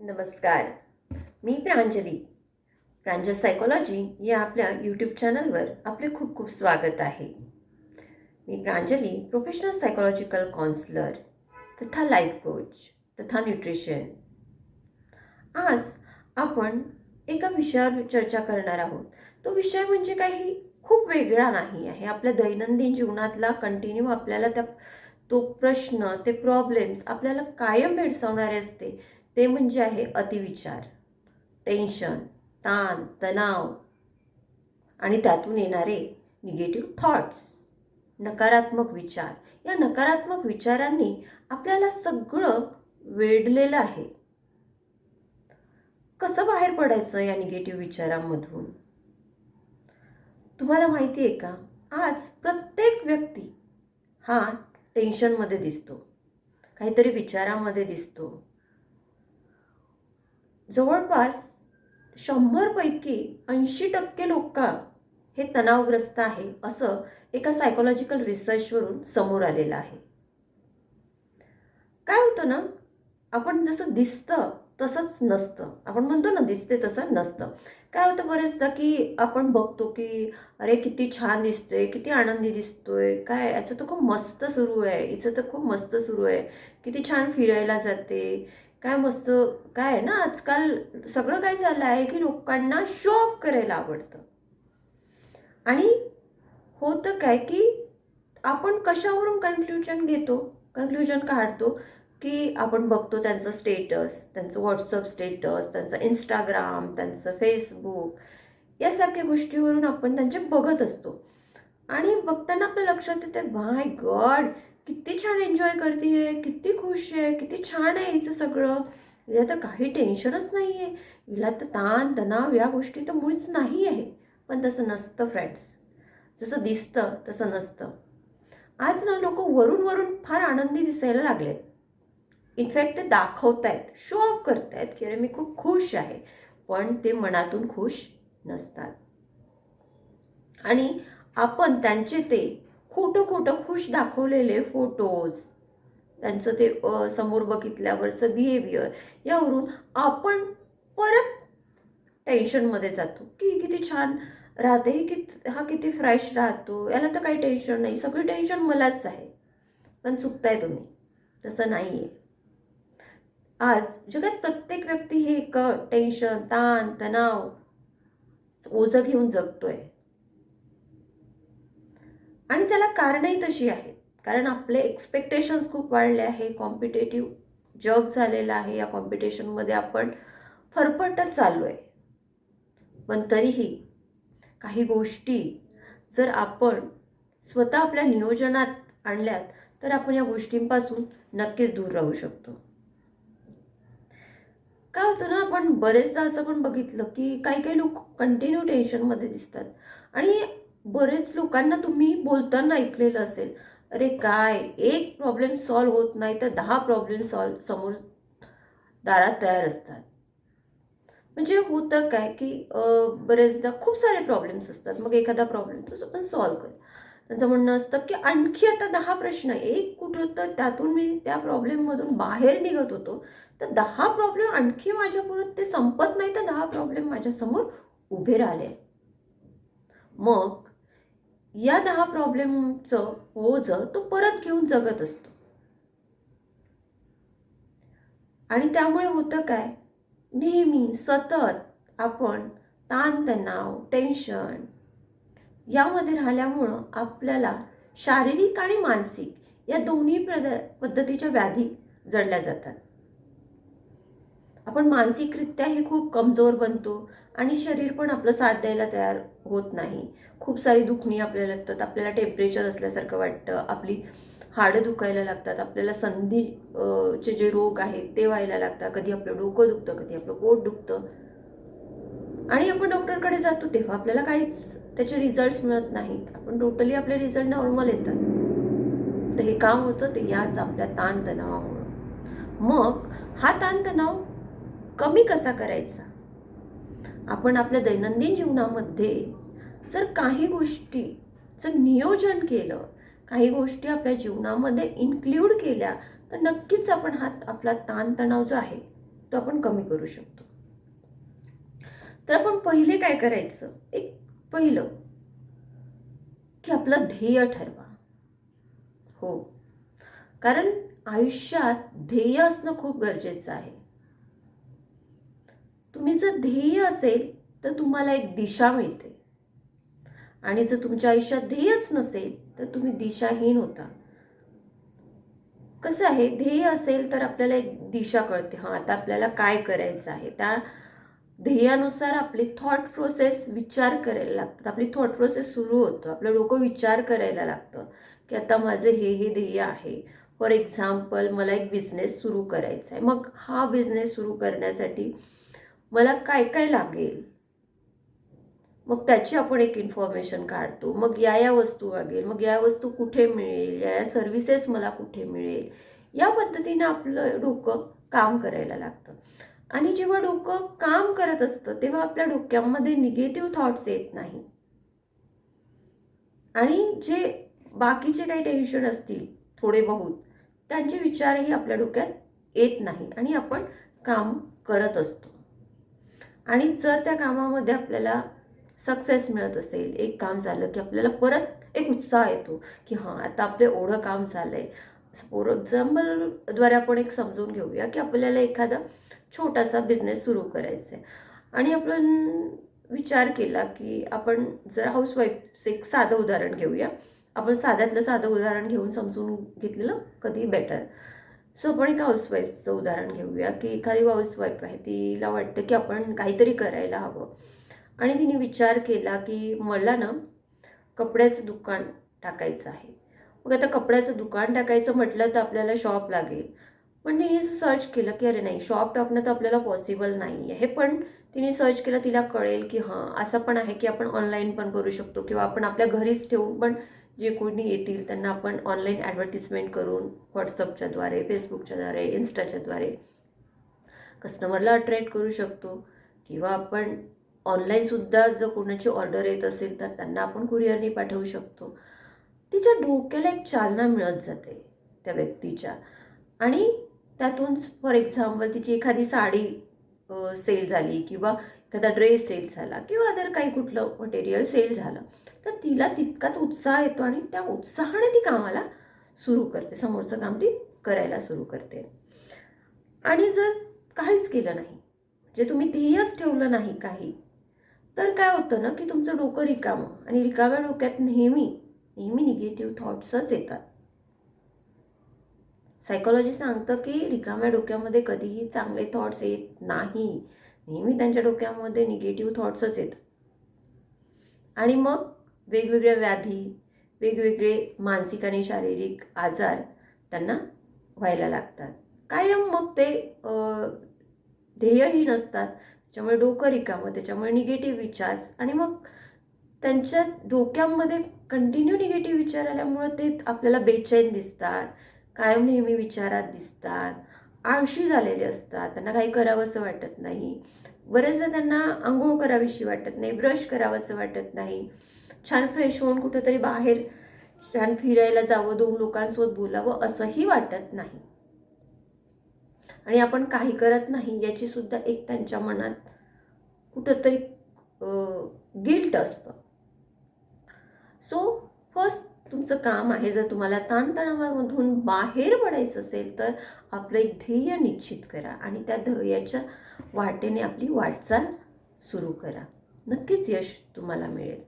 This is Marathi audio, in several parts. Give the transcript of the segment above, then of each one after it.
नमस्कार. मी प्रांजली. प्रांजल सायकोलॉजी या आपल्या यूट्यूब चॅनलवर आपले खूप खूप स्वागत आहे. मी प्रांजली प्रोफेशनल सायकोलॉजिकल काउन्सलर तथा लाईफ कोच तथा न्यूट्रिशन आज आपण एका विषयावर चर्चा करणार आहोत. तो विषय म्हणजे काही खूप वेगळा नाही आहे. आपल्या दैनंदिन जीवनातला कंटिन्यू आपल्याला त्या तो प्रश्न ते प्रॉब्लेम्स आपल्याला कायम भेडसावणारे असते. ते म्हणजे आहे अतिविचार. टेन्शन ताण तणाव आणि त्यातून येणारे निगेटिव्ह थॉट्स. नकारात्मक विचार. या नकारात्मक विचारांनी आपल्याला सगळं वेढलेलं आहे. कसं बाहेर पडायचं या निगेटिव्ह विचारांमधून? तुम्हाला माहिती आहे का? आज प्रत्येक व्यक्ती हा टेन्शनमध्ये दिसतो. काहीतरी विचारामध्ये दिसतो. जवळपास शंभरपैकी ऐंशी टक्के लोक हे तणावग्रस्त आहे असं एका सायकोलॉजिकल रिसर्चवरून समोर आलेलं आहे. काय होतं ना आपण जसं दिसतं तसंच नसतं. आपण म्हणतो ना दिसते तसं नसतं. काय होतं बरेचदा की आपण बघतो की अरे किती छान दिसतोय किती आनंदी दिसतोय काय याचं तर खूप मस्त सुरू आहे हिचं तर खूप मस्त सुरू आहे किती छान फिरायला जाते काय मस्त काय आहे ना आजकाल सगळं काय झालं आहे की लोकांना शो ऑफ करायला आवडतं. आणि होतं काय की आपण कशावरून कन्क्ल्युजन घेतो? कन्क्ल्युजन काढतो की आपण बघतो त्यांचं स्टेटस त्यांचं व्हॉट्सअप स्टेटस त्यांचं इंस्टाग्राम त्यांचं फेसबुक यासारख्या गोष्टीवरून आपण त्यांचे बघत असतो. आणि बघताना आपल्या लक्षात येते बाय गॉड किती छान एन्जॉय करते किती खुश आहे किती छान आहे हिचं सगळं. हिला तर काही टेन्शनच नाही आहे हिला तर ताण तणाव या गोष्टी तर मुळीच नाही आहे. पण तसं नसतं फ्रेंड्स जसं दिसतं तसं नसतं. आज ना लोक वरून वरून फार आनंदी दिसायला लागलेत. इनफॅक्ट ते दाखवत आहेत शो ऑफ करत आहेत की अरे मी खूप खुश आहे. पण ते मनातून खुश नसतात. आणि आपण त्यांचे ते खोटं खोटं खुश दाखवलेले फोटोज त्यांचं ते समोर बघितल्यावरचं बिहेवियर यावरून आपण परत टेन्शनमध्ये जातो. की किती छान राहते ही कित हा किती फ्रेश राहतो याला तर काही टेन्शन नाही. सगळी टेन्शन मलाच आहे. पण चुकताय तुम्ही. तसं नाही आहे आज जगात प्रत्येक व्यक्ती हे एक टेन्शन ताण तणाव ओझं घेऊन जगतोय. आणि त्याला कारणही तशी आहेत. कारण आपले एक्सपेक्टेशन्स खूप वाढले आहे. कॉम्पिटेटिव्ह जग झालेलं आहे. या कॉम्पिटिशनमध्ये आपण फरफटत चाललो आहे पण तरीही काही गोष्टी जर आपण स्वतः आपल्या नियोजनात आणल्यात तर आपण या गोष्टींपासून नक्कीच दूर राहू शकतो. काय होतं ना आपण बरेचदा असं पण बघितलं की काही काही लोक कंटिन्यू टेन्शनमध्ये दिसतात. आणि बरेच लोकांना तुम्ही बोलताना ऐकलेलं असेल. अरे काय? एक प्रॉब्लेम सॉल्व होत नाही तर दहा प्रॉब्लेम सॉल्व समोर दारात तयार असतात. म्हणजे होतं काय की बरेचदा खूप सारे प्रॉब्लेम्स असतात. मग एखादा प्रॉब्लेम तो आपण सॉल्व कर. त्यांचं म्हणणं असतं की आणखी आता दहा प्रश्न एक कुठं तर त्यातून मी त्या प्रॉब्लेममधून बाहेर निघत होतो. तर दहा प्रॉब्लेम आणखी माझ्यापुढं ते संपत नाही तर दहा प्रॉब्लेम माझ्यासमोर उभे राहिले. मग या दहा प्रॉब्लेमचं ओझ तो परत घेऊन जगत असतो. आणि त्यामुळे होतं काय? नेहमी सतत आपण ताणतणाव टेन्शन यामध्ये राहिल्यामुळं आपल्याला शारीरिक आणि मानसिक या दोन्ही प्रद पद्धतीच्या व्याधी जडल्या जातात. आपण मानसिकरित्या हे खूप कमजोर बनतो. आणि शरीर पण आपलं साथ द्यायला तयार होत नाही. खूप सारी दुखणी आपल्याला लागतात. आपल्याला टेम्परेचर असल्यासारखं वाटतं. आपली हाडं दुखायला लागतात. आपल्याला संधी चे जे रोग आहेत ते व्हायला लागतात. कधी आपलं डोकं दुखतं कधी आपलं पोट दुखतं. आणि आपण डॉक्टरकडे जातो तेव्हा आपल्याला काहीच त्याचे रिझल्ट्स मिळत नाहीत. आपण टोटली आपले रिझल्ट नॉर्मल येतात. तर हे काम होतं ते याच आपल्या ताणतणावामुळं. मग हा ताणतणाव कमी कसा करायचा? आपण आपल्या दैनंदिन जीवनामध्ये जर काही गोष्टीचं नियोजन केलं काही गोष्टी आपल्या जीवनामध्ये इन्क्ल्यूड केल्या तर नक्कीच आपण हा आपला ताणतणाव जो आहे तो आपण कमी करू शकतो. तर आपण पहिले काय करायचं? एक पहिलं की आपलं ध्येय ठरवा. हो. कारण आयुष्यात ध्येय असणं खूप गरजेचं आहे. तुम्ही जर ध्येय असेल तर तुम्हाला एक दिशा मिळते. आणि जर तुमच्या आयुष्यात ध्येयच नसेल तर तुम्ही दिशाहीन होता. कसं आहे ध्येय असेल तर आपल्याला एक दिशा कळते. हां आता आपल्याला काय करायचं आहे? त्या ध्येयानुसार आपली थॉट प्रोसेस विचार करायला लागतात. आपली थॉट प्रोसेस सुरू होतं. आपलं डोकं विचार करायला लागतं की आता माझं हे हे ध्येय आहे. फॉर एक्झाम्पल मला एक बिझनेस सुरू करायचा आहे. मग हा बिझनेस सुरू करण्यासाठी मला काय काय लागेल? मग त्याची आपण एक इन्फॉर्मेशन काढतो. मग या या वस्तू लागेल मग या वस्तू कुठे मिळेल या या सर्व्हिसेस मला कुठे मिळेल? या पद्धतीनं आपलं डोकं काम करायला लागतं. आणि जेव्हा डोकं काम करत असतं तेव्हा आपल्या डोक्यामध्ये निगेटिव्ह थॉट्स येत नाही. आणि जे बाकीचे काही टेन्शन असतील थोडे बहुत त्यांचे विचारही आपल्या डोक्यात येत नाही आणि आपण काम करत असतो. आणि जर त्या कामामध्ये आपल्याला सक्सेस मिळत असेल एक काम झालं की आपल्याला परत एक उत्साह येतो की हां आता आपलं एवढं काम झालं आहे फॉर एक्झाम्पलद्वारे आपण एक समजून घेऊया की आपल्याला एखादा छोटासा बिझनेस सुरू करायचा आहे आणि आपण विचार केला की आपण जर हाऊसवाईफचं एक साधं उदाहरण घेऊया. आपण साध्यातलं साधं उदाहरण घेऊन समजून घेतलेलं कधी बेटर सो आपण एक हाऊसवाईफचं उदाहरण घेऊया की एखादी हाऊसवाईफ आहे तिला वाटतं की आपण काहीतरी करायला हवं. आणि तिने विचार केला की मला ना कपड्याचं दुकान टाकायचं आहे. मग आता कपड्याचं दुकान टाकायचं म्हटलं तर आपल्याला शॉप लागेल. पण तिने सर्च केलं की अरे नाही शॉप टाकणं तर आपल्याला पॉसिबल नाही आहे. पण तिने सर्च केलं तिला कळेल की हां असं पण आहे की आपण ऑनलाईन पण करू शकतो किंवा आपण आपल्या घरीच ठेवून पण जे कोणी येतील त्यांना आपण ऑनलाईन ॲडव्हर्टिजमेंट करून व्हॉट्सअपच्याद्वारे फेसबुकच्याद्वारे इन्स्टाच्याद्वारे कस्टमरला अट्रॅक्ट करू शकतो. किंवा आपण ऑनलाईनसुद्धा जर कोणाची ऑर्डर येत असेल तर त्यांना आपण कुरिअरने पाठवू शकतो. तिच्या डोक्याला एक चालना मिळत जाते त्या व्यक्तीच्या. आणि त्यातून फॉर एक्झाम्पल तिची एखादी साडी सेल झाली किंवा एखादा ड्रेस सेल झाला किंवा अदर काही कुठलं मटेरियल सेल झालं तर तिला तितकाच उत्साह येतो आणि त्या उत्साहाने ती कामाला सुरू करते. समोरचं काम ती करायला सुरू करते. आणि जर काहीच केलं नाही म्हणजे तुम्ही ध्येयच ठेवलं नाही काही तर काय होतं ना की तुमचं डोकं रिकामं आणि रिकाम्या डोक्यात नेहमी नेहमी निगेटिव्ह थॉट्सच येतात. सायकोलॉजी सांगतं की रिकाम्या डोक्यामध्ये कधीही चांगले थॉट्स येत नाही. नेहमी त्यांच्या डोक्यामध्ये निगेटिव्ह थॉट्सच येतात. आणि मग वेगवेगळ्या व्याधी वेगवेगळे मानसिक आणि शारीरिक आजार त्यांना व्हायला लागतात. कायम मग ते ध्येयही नसतात त्याच्यामुळे डोकं रिकामं त्याच्यामुळे निगेटिव्ह विचार आणि मग त्यांच्या डोक्यामध्ये कंटिन्यू निगेटिव्ह विचार आल्यामुळं ते आपल्याला बेचैन दिसतात. कायम नेहमी विचारात दिसतात. आळशी झालेले असतात. त्यांना काही करावंसं वाटत नाही. बरेचदा त्यांना आंघोळ करावीशी वाटत नाही ब्रश करावंसं वाटत नाही. छान फ्रेश होऊन कुठंतरी बाहेर छान फिरायला जावं दोन लोकांसोबत बोलावं असंही वाटत नाही. आणि आपण काही करत नाही याची सुद्धा एक त्यांच्या मनात कुठंतरी गिल्ट असतं. सो फर्स्ट तुमचं काम आहे जर तुम्हाला ताणतणावामधून बाहेर पडायचं असेल तर आपलं एक ध्येय निश्चित करा आणि त्या ध्येयाच्या वाटेने आपली वाटचाल सुरू करा. नक्कीच यश तुम्हाला मिळेल.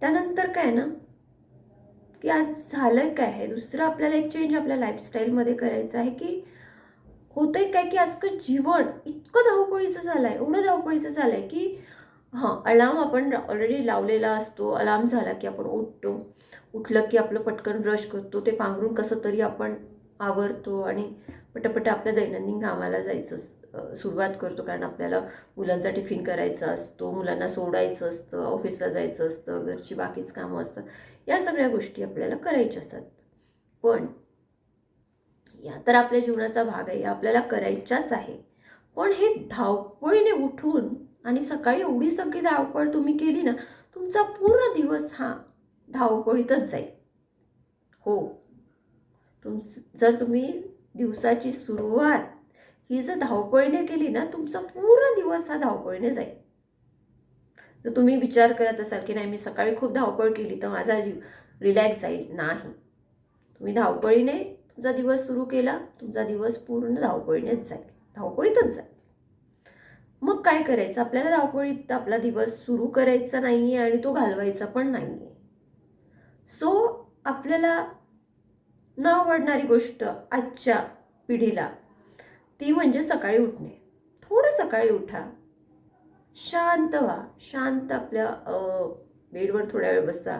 त्यानंतर काय ना की आज झालं काय आहे? दुसरं आपल्याला एक चेंज आपल्या लाईफस्टाईलमध्ये करायचं आहे की होतं आहे काय की आजकाल जीवन इतकं धावपळीचं झालं आहे एवढं धावपळीचं झालं आहे की हां अलार्म आपण ऑलरेडी लावलेला असतो. अलार्म झाला की आपण उठतो. उठलं की आपलं पटकन ब्रश करतो. ते पांघरून कसं तरी आपण आवरतो आणि पटापट आपल्या दैनंदिन कामाला जायचं सुरुवात करतो. कारण आपल्याला मुलांचा टिफिन करायचा असतो मुलांना सोडायचं असतं ऑफिसला जायचं असतं घरची बाकीच कामं असतात. या सगळ्या गोष्टी आपल्याला करायच्या असतात. पण या तर आपल्या जीवनाचा भाग आहे. या आपल्याला करायच्याच आहे. पण हे धावपळीने उठून आणि सकाळी एवढी सगळी धावपळ तुम्ही केली ना तुमचा पूर्ण दिवस हा धावपळीतच जाईल. हो. तुम जर तुम्ही दिवसाची सुरुवात ही जर धावपळीने केली ना तुमचा पूर्ण दिवस हा धावपळीने जाईल. जर तुम्ही विचार करत असाल की नाही मी सकाळी खूप धावपळ केली तर माझा रिलॅक्स जाईल. नाही. तुम्ही धावपळीने तुमचा दिवस सुरू केला तुमचा दिवस पूर्ण धावपळीनेच जाईल. धावपळीतच जाईल. मग काय करायचं? आपल्याला धावपळीत आपला दिवस सुरू करायचा नाही आहे आणि तो घालवायचा पण नाही आहे सो आपल्याला न आवडणारी गोष्ट आजच्या पिढीला ती म्हणजे सकाळी उठणे. थोडं सकाळी उठा. शांत व्हा. शांत आपल्या बेडवर थोड्या वेळ बसा.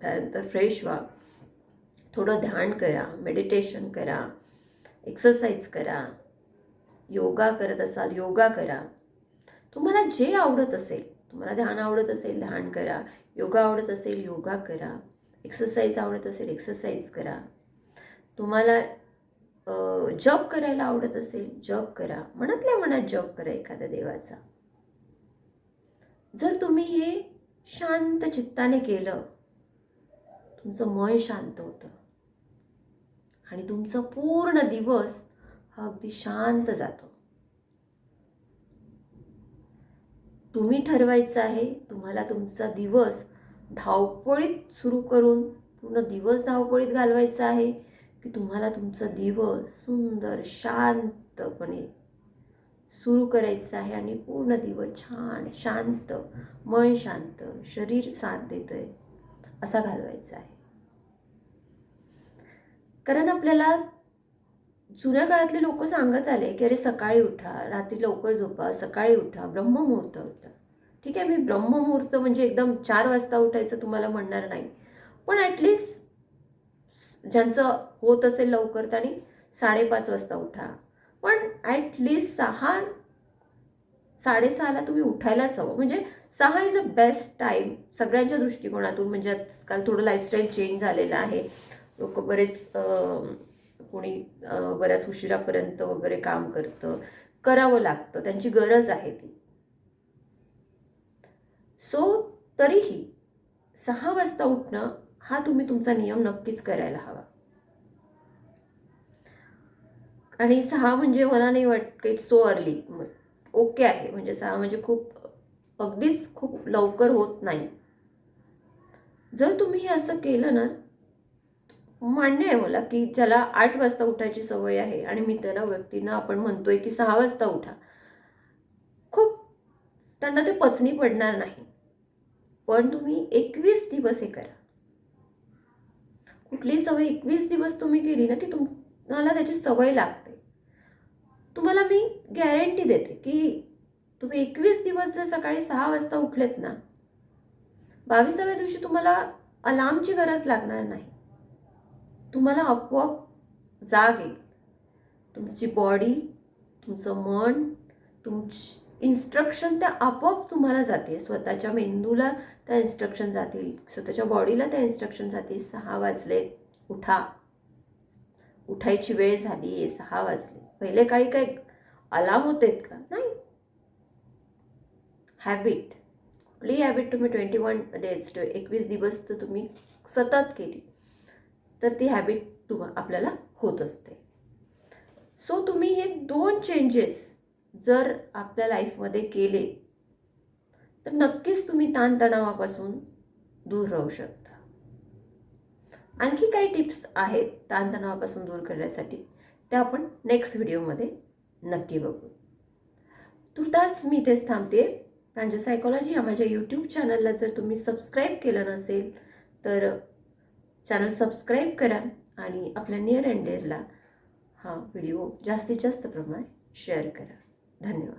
त्यानंतर फ्रेश व्हा. थोडं ध्यान करा. मेडिटेशन करा. एक्सरसाइज करा. योगा करत असाल योगा करा. तुम्हाला जे आवडत असेल तुम्हाला ध्यान आवडत असेल ध्यान करा. योगा आवडत असेल योगा करा. एक्सरसाइज आवडत असेल एक्सरसाइज करा. तुम्हाला जॉब करायला आवडत असेल जॉब करा. मनातल्या मनात जॉब करा एखाद्या देवाचा. जर तुम्ही हे शांत चित्ताने केलं तुमचं मन शांत होतं. आणि तुमचा पूर्ण दिवस हा अगदी शांत जातो. तुम्ही ठरवायचं आहे तुम्हाला तुमचा दिवस धावपळीत सुरू करून पूर्ण दिवस धावपळीत घालवायचा आहे की तुम्हाला तुमचा दिवस सुंदर शांतपणे सुरू करायचं आहे आणि पूर्ण दिवस छान शांत मन शांत शरीर साथ देतं आहे असा घालवायचा आहे. कारण आपल्याला जुन्या काळातले लोक सांगत आले की अरे सकाळी उठा रात्री लवकर झोपा सकाळी उठा ब्रह्ममुहूर्त होता. ठीक आहे मी ब्रह्ममुहूर्त म्हणजे एकदम चार वाजता उठायचं तुम्हाला म्हणणार नाही. पण ॲटलिस्ट ज्यांचं होत असेल लवकर त्यांनी साडेपाच वाजता उठा. पण ॲटलिस्ट सहा साडेसहाला तुम्ही उठायलाच हवं. म्हणजे सहा इज अ बेस्ट टाईम सगळ्यांच्या दृष्टिकोनातून. म्हणजे आजकाल थोडं लाईफस्टाईल चेंज झालेलं आहे. लोक बरेच कोणी बऱ्याच उशिरापर्यंत वगैरे काम करतं करावं लागतं त्यांची गरज आहे ती. सो तरीही सहा वाजता उठणं हा तुम्ही तुमचा नियम नक्कीच करायला हवा. आणि सहा म्हणजे मला नाही वाटत इट्स सो अर्ली ओके आहे म्हणजे सहा म्हणजे खूप अगदीच खूप लवकर होत नाही. जर तुम्ही हे असं केलं ना मान्य आहे मला की ज्याला आठ वाजता उठायची सवय आहे आणि मी त्यांना व्यक्तींना आपण म्हणतोय की सहा वाजता उठा. खूप त्यांना ते पचनी पडणार नाही. पण तुम्ही एकवीस दिवस हे करा. कुठली सवय एकवीस दिवस तुम्ही केली ना की तुम्हाला त्याची सवय लागते. तुम्हाला मी गॅरंटी देते की तुम्ही एकवीस दिवस जर सकाळी सहा वाजता उठलेत ना बावीसाव्या दिवशी तुम्हाला अलार्मची गरज लागणार नाही. तुम्हाला आपोआप जाग येईल. तुमची बॉडी तुमचं मन तुमची इन्स्ट्रक्शन त्या आपोआप तुम्हाला जाते. स्वतःच्या मेंदूला त्या इन्स्ट्रक्शन जातील. स्वतःच्या बॉडीला त्या इन्स्ट्रक्शन जातील. सहा वाजले उठा. उठायची वेळ झाली आहे सहा वाजले. पहिले काळी काय अलार्म होतेत का? नाही. हॅबिट कुठलीही हॅबिट तुम्ही ट्वेंटी वन डेज एकवीस दिवस तर तुम्ही सतत केली. तर ती हॅबिट तुम आपल्याला होत असते. सो तुम्ही हे दोन चेंजेस जर आपल्या लाईफमध्ये केले तर नक्कीच तुम्ही ताणतणावापासून दूर राहू शकता. आणखी काही टिप्स आहेत ताणतणावापासून दूर करण्यासाठी त्या आपण नेक्स्ट व्हिडिओमध्ये नक्की बघू. तुर्तास मी इथेच थांबते. प्रांजल सायकॉलॉजी या माझ्या यूट्यूब चॅनलला जर तुम्ही सबस्क्राईब केलं नसेल तर चॅनल सबस्क्राईब करा आणि आपल्या नियर अँड डेअरला हा व्हिडिओ जास्तीत जास्त प्रमाणात शेअर करा. धन्यवाद.